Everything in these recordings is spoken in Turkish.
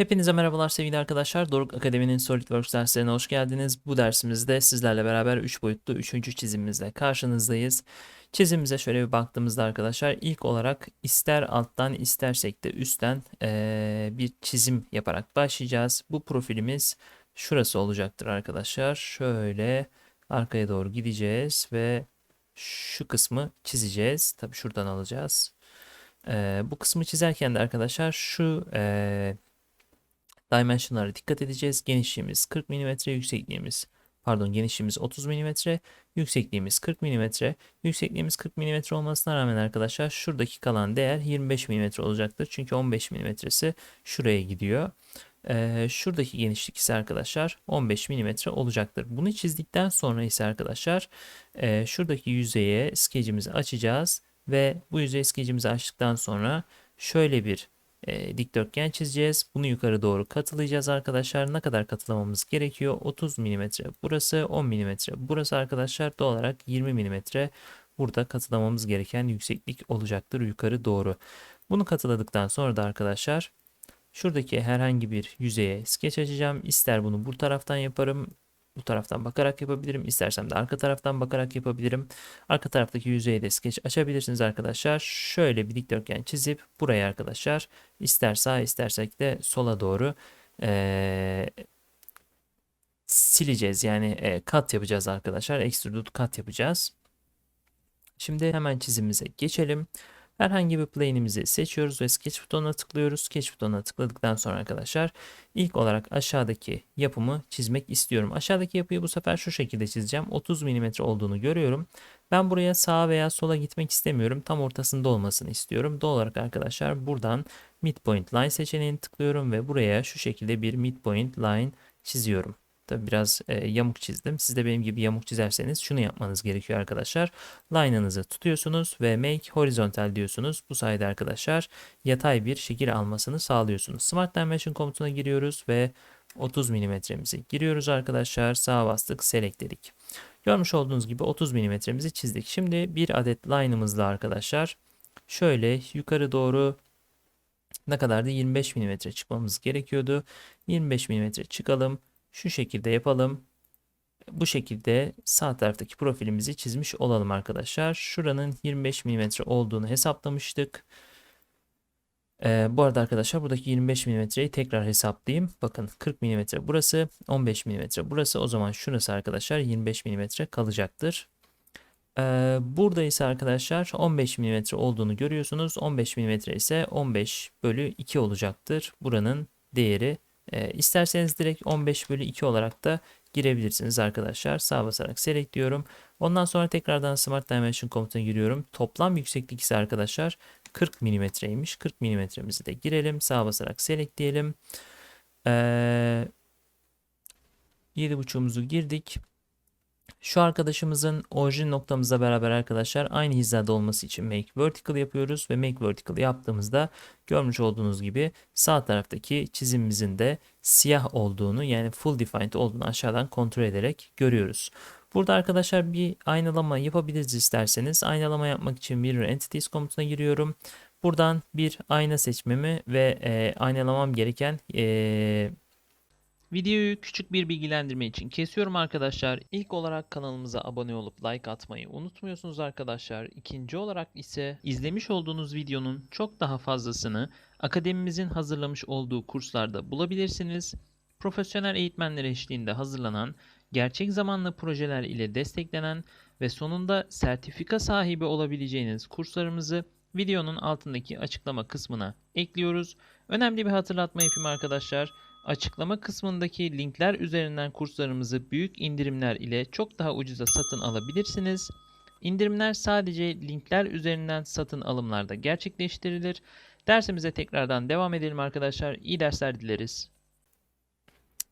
Hepinize merhabalar sevgili arkadaşlar. Doruk Akademi'nin SolidWorks derslerine hoş geldiniz. Bu dersimizde sizlerle beraber 3 boyutlu 3. çizimimizle karşınızdayız. Çizimimize şöyle bir baktığımızda arkadaşlar ilk olarak ister alttan istersek de üstten eee, bir çizim yaparak başlayacağız. Bu profilimiz şurası olacaktır arkadaşlar. Şöyle arkaya doğru gideceğiz ve şu kısmı çizeceğiz. Tabii şuradan alacağız. Eee, bu kısmı çizerken de arkadaşlar şu eee Dimension'lara dikkat edeceğiz. Genişliğimiz 40 mm, yüksekliğimiz pardon genişliğimiz 30 mm, yüksekliğimiz 40 mm. Yüksekliğimiz 40 mm olmasına rağmen arkadaşlar şuradaki kalan değer 25 mm olacaktır. Çünkü 15 mm'si şuraya gidiyor. Ee, şuradaki genişlik ise arkadaşlar 15 mm olacaktır. Bunu çizdikten sonra ise arkadaşlar e, şuradaki yüzeye skecimizi açacağız ve bu yüzey skecimizi açtıktan sonra şöyle bir e, dikdörtgen çizeceğiz. Bunu yukarı doğru katılayacağız arkadaşlar. Ne kadar katılamamız gerekiyor? 30 mm burası, 10 mm burası arkadaşlar. Doğal olarak 20 mm burada katılamamız gereken yükseklik olacaktır yukarı doğru. Bunu katıladıktan sonra da arkadaşlar şuradaki herhangi bir yüzeye skeç açacağım. İster bunu bu taraftan yaparım, bu taraftan bakarak yapabilirim. İstersem de arka taraftan bakarak yapabilirim. Arka taraftaki yüzeye de skeç açabilirsiniz arkadaşlar. Şöyle bir dikdörtgen çizip buraya arkadaşlar ister sağa istersek de sola doğru eee, sileceğiz. Yani eee, kat yapacağız arkadaşlar. Extruded kat yapacağız. Şimdi hemen çizimimize geçelim. Herhangi bir plane'imizi seçiyoruz ve sketch butonuna tıklıyoruz. Sketch butonuna tıkladıktan sonra arkadaşlar ilk olarak aşağıdaki yapımı çizmek istiyorum. Aşağıdaki yapıyı bu sefer şu şekilde çizeceğim. 30 mm olduğunu görüyorum. Ben buraya sağa veya sola gitmek istemiyorum. Tam ortasında olmasını istiyorum. Doğal olarak arkadaşlar buradan midpoint line seçeneğini tıklıyorum ve buraya şu şekilde bir midpoint line çiziyorum. Tabi biraz e, yamuk çizdim. Siz de benim gibi yamuk çizerseniz şunu yapmanız gerekiyor arkadaşlar. Line'ınızı tutuyorsunuz ve make horizontal diyorsunuz. Bu sayede arkadaşlar yatay bir şekil almasını sağlıyorsunuz. Smart Dimension komutuna giriyoruz ve 30 mm'mizi giriyoruz arkadaşlar. Sağa bastık, select dedik. Görmüş olduğunuz gibi 30 mm'mizi çizdik. Şimdi bir adet line'ımızla arkadaşlar şöyle yukarı doğru ne kadardı? 25 mm çıkmamız gerekiyordu. 25 mm çıkalım. Şu şekilde yapalım. Bu şekilde sağ taraftaki profilimizi çizmiş olalım arkadaşlar. Şuranın 25 mm olduğunu hesaplamıştık. Ee, bu arada arkadaşlar buradaki 25 mm'yi tekrar hesaplayayım. Bakın 40 mm burası, 15 mm burası. O zaman şurası arkadaşlar 25 mm kalacaktır. Ee, burada ise arkadaşlar 15 mm olduğunu görüyorsunuz. 15 mm ise 15 bölü 2 olacaktır. Buranın değeri e, isterseniz direkt 15 bölü 2 olarak da girebilirsiniz arkadaşlar. Sağ basarak select diyorum. Ondan sonra tekrardan Smart Dimension komutuna giriyorum. Toplam yükseklik ise arkadaşlar 40 mm'ymiş. 40 mm'mizi de girelim. Sağ basarak select diyelim. Ee, 7.5'umuzu girdik. Şu arkadaşımızın orijin noktamızla beraber arkadaşlar aynı hizada olması için make vertical yapıyoruz ve make vertical yaptığımızda görmüş olduğunuz gibi sağ taraftaki çizimimizin de siyah olduğunu yani full defined olduğunu aşağıdan kontrol ederek görüyoruz. Burada arkadaşlar bir aynalama yapabiliriz isterseniz. Aynalama yapmak için Mirror Entities komutuna giriyorum. Buradan bir ayna seçmemi ve e, aynalamam gereken e, Videoyu küçük bir bilgilendirme için kesiyorum arkadaşlar. İlk olarak kanalımıza abone olup like atmayı unutmuyorsunuz arkadaşlar. İkinci olarak ise izlemiş olduğunuz videonun çok daha fazlasını akademimizin hazırlamış olduğu kurslarda bulabilirsiniz. Profesyonel eğitmenler eşliğinde hazırlanan, gerçek zamanlı projeler ile desteklenen ve sonunda sertifika sahibi olabileceğiniz kurslarımızı videonun altındaki açıklama kısmına ekliyoruz. Önemli bir hatırlatma yapayım arkadaşlar. Açıklama kısmındaki linkler üzerinden kurslarımızı büyük indirimler ile çok daha ucuza satın alabilirsiniz. İndirimler sadece linkler üzerinden satın alımlarda gerçekleştirilir. Dersimize tekrardan devam edelim arkadaşlar. İyi dersler dileriz.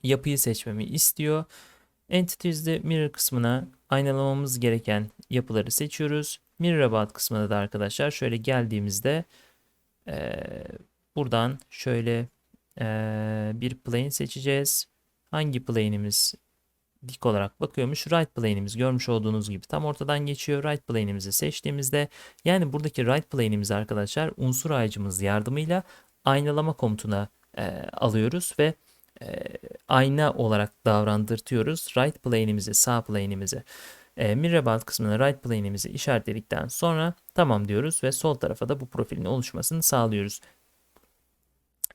Yapıyı seçmemi istiyor. Entities'de mirror kısmına aynalamamız gereken yapıları seçiyoruz. Mirror about kısmına da arkadaşlar şöyle geldiğimizde ee, buradan şöyle ee, bir plane seçeceğiz. Hangi plane'imiz dik olarak bakıyormuş. Right plane'imiz görmüş olduğunuz gibi tam ortadan geçiyor. Right plane'imizi seçtiğimizde yani buradaki right plane'imizi arkadaşlar unsur ağacımız yardımıyla aynalama komutuna e, alıyoruz ve e, ayna olarak davrandırtıyoruz. Right plane'imizi, sağ plane'imizi e, mirror band kısmına right plane'imizi işaretledikten sonra tamam diyoruz ve sol tarafa da bu profilin oluşmasını sağlıyoruz.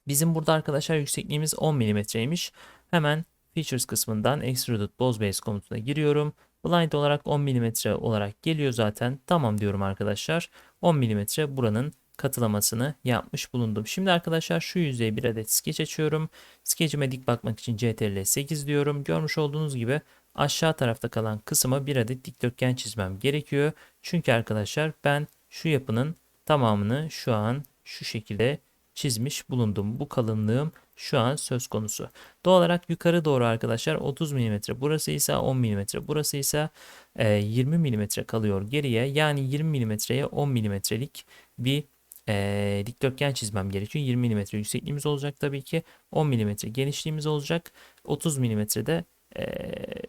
Bizim burada arkadaşlar yüksekliğimiz 10 mm'ymiş. Hemen Features kısmından Extruded Boss Base komutuna giriyorum. Blind olarak 10 mm olarak geliyor zaten. Tamam diyorum arkadaşlar. 10 mm buranın katılamasını yapmış bulundum. Şimdi arkadaşlar şu yüzeye bir adet sketch açıyorum. Sketch'ime dik bakmak için CTRL 8 diyorum. Görmüş olduğunuz gibi aşağı tarafta kalan kısma bir adet dikdörtgen çizmem gerekiyor. Çünkü arkadaşlar ben şu yapının tamamını şu an şu şekilde çizmiş bulundum. Bu kalınlığım şu an söz konusu. Doğal olarak yukarı doğru arkadaşlar 30 mm burası ise 10 mm burası ise 20 mm kalıyor geriye. Yani 20 mm'ye 10 mm'lik bir e, dikdörtgen çizmem gerekiyor. 20 mm yüksekliğimiz olacak tabii ki. 10 mm genişliğimiz olacak. 30 mm'de e,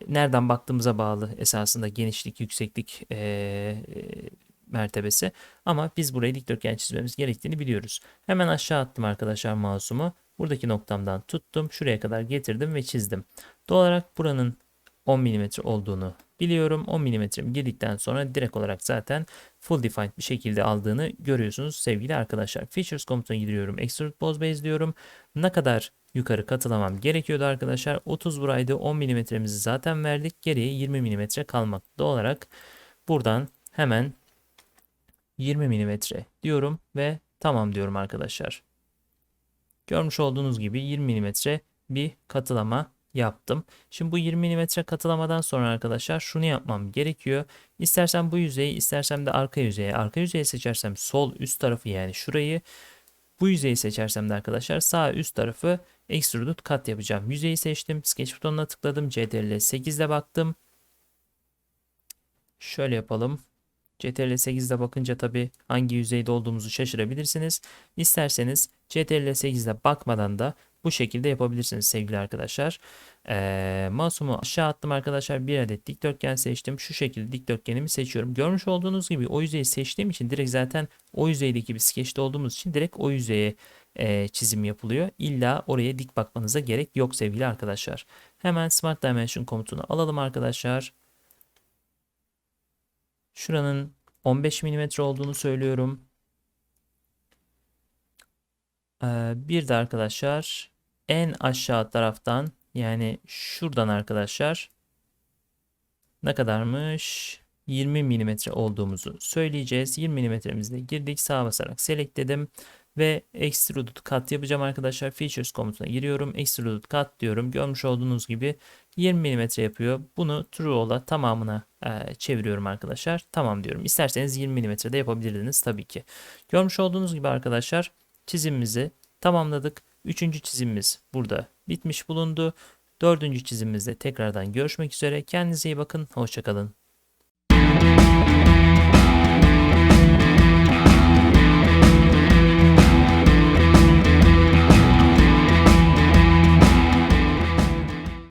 nereden baktığımıza bağlı esasında genişlik, yükseklik e, e, mertebesi. Ama biz burayı dikdörtgen çizmemiz gerektiğini biliyoruz. Hemen aşağı attım arkadaşlar mouse'umu. Buradaki noktamdan tuttum. Şuraya kadar getirdim ve çizdim. Doğal olarak buranın 10 mm olduğunu biliyorum. 10 mm girdikten sonra direkt olarak zaten full defined bir şekilde aldığını görüyorsunuz sevgili arkadaşlar. Features komutuna gidiyorum. Extrude Boss Base diyorum. Ne kadar yukarı katılamam gerekiyordu arkadaşlar. 30 buraydı. 10 mm'mizi zaten verdik. Geriye 20 mm kalmakta olarak buradan hemen 20 mm diyorum ve tamam diyorum arkadaşlar. Görmüş olduğunuz gibi 20 mm bir katılama yaptım. Şimdi bu 20 mm katılamadan sonra arkadaşlar şunu yapmam gerekiyor. İstersem bu yüzeyi istersem de arka yüzeyi. Arka yüzeyi seçersem sol üst tarafı yani şurayı. Bu yüzeyi seçersem de arkadaşlar sağ üst tarafı extruded kat yapacağım. Yüzeyi seçtim. Sketch butonuna tıkladım. CTRL 8 ile baktım. Şöyle yapalım. CTRL 8'de bakınca tabi hangi yüzeyde olduğumuzu şaşırabilirsiniz. İsterseniz CTRL 8'de bakmadan da bu şekilde yapabilirsiniz sevgili arkadaşlar. Ee, mouse'umu aşağı attım arkadaşlar. Bir adet dikdörtgen seçtim. Şu şekilde dikdörtgenimi seçiyorum. Görmüş olduğunuz gibi o yüzeyi seçtiğim için direkt zaten o yüzeydeki bir skeçte olduğumuz için direkt o yüzeye e, çizim yapılıyor. İlla oraya dik bakmanıza gerek yok sevgili arkadaşlar. Hemen Smart Dimension komutunu alalım arkadaşlar. Şuranın 15 mm olduğunu söylüyorum. Ee, bir de arkadaşlar en aşağı taraftan yani şuradan arkadaşlar ne kadarmış? 20 mm olduğumuzu söyleyeceğiz. 20 mm'imizde girdik. Sağa basarak select dedim ve extruded cut yapacağım arkadaşlar. Features komutuna giriyorum. Extruded cut diyorum. Görmüş olduğunuz gibi 20 mm yapıyor. Bunu true ola tamamına e, çeviriyorum arkadaşlar. Tamam diyorum. İsterseniz 20 mm de yapabilirdiniz tabii ki. Görmüş olduğunuz gibi arkadaşlar çizimimizi tamamladık. Üçüncü çizimimiz burada bitmiş bulundu. Dördüncü çizimimizde tekrardan görüşmek üzere. Kendinize iyi bakın. Hoşçakalın.